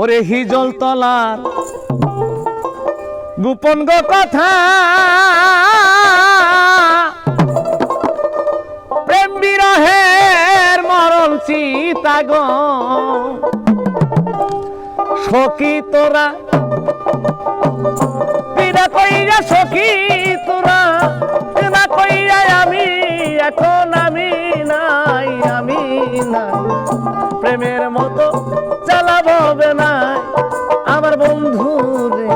ওরে হিজল তলার গোপন গো কথা। প্রেম বিরহের মরণ চিতা গো। সখী তোরা বিনা কইরা সখী তোরা বিনা কইরা আমি, এখন আমি নাই আমি নাই। প্রেমের মতো চালাবো হবে নাই আমার বন্ধু রে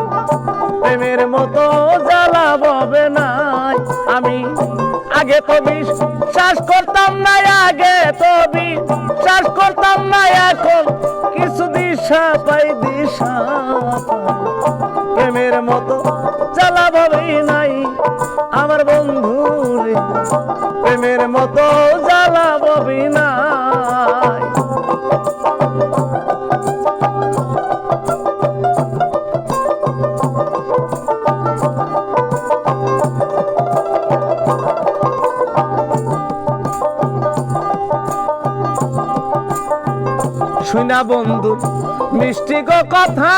প্রেমের মতো জ্বালাবো হবে নাই আমি আগে তো বিশ্বাস করতাম না, আগে তো বিশ্বাস করতাম না, এখন কিছু দিশা পাই দিশা প্রেমের মতো জ্বালা জ্বালাবই নাই। আমার বন্ধু রে প্রেমের মতো জ্বালাবই নাই। শুনা বন্ধু মিষ্টি গো কথা।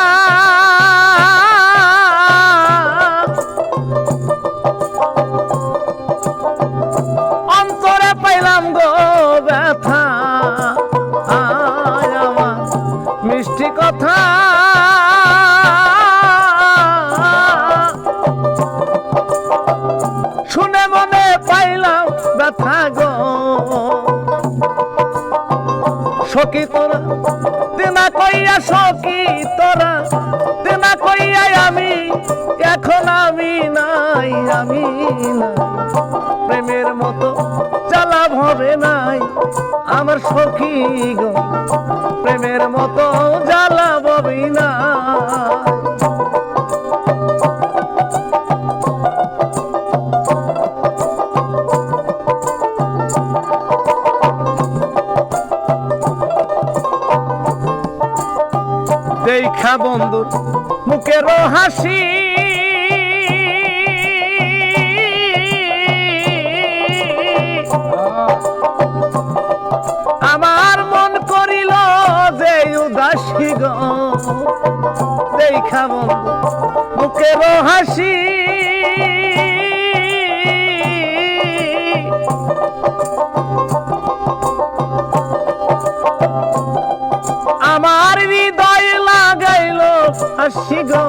সখী তোরা তেনা কইয়া সখী তোরা তেনা কইয়া আমি, এখন আমি নাই, আমি প্রেমের মতো চালা ভবে নাই আমার সখী গো। প্রেমের মতো জ্বালা ববি না দেখা বন্ধুর মুখের হাসি। আমার মন করিল যে উদাসী গ। দেখা বন্ধু মুখের হাসি। হাসি গো।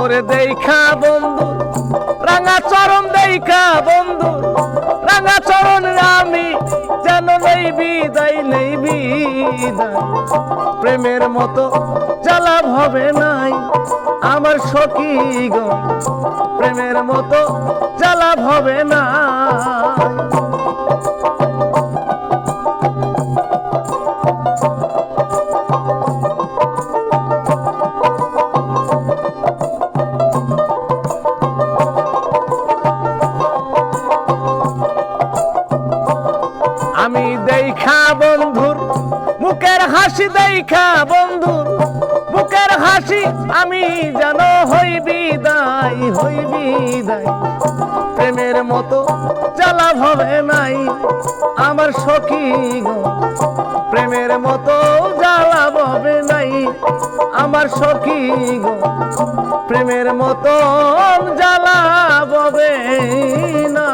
ওরে দেখা বন্ধু, রাঙা চরণ দেখা বন্ধু, রাঙা চরণ আমি যেন নেই বিদায় নেই বিদায়। প্রেমের মতো জ্বালা হবে নাই আমার সখী গো। প্রেমের মতো জ্বালা হবে না দেখা বন্ধুর, মুখের হাসি দেখা বন্ধুর। বুকের হাসি আমি যেন হই বিদায় হই বিদায়। প্রেমের মতো জ্বালা ভবে নাই আমার সখী প্রেমের মতো জ্বালা ভবে নাই আমার সখী গো। প্রেমের মতো জ্বালা ববে না।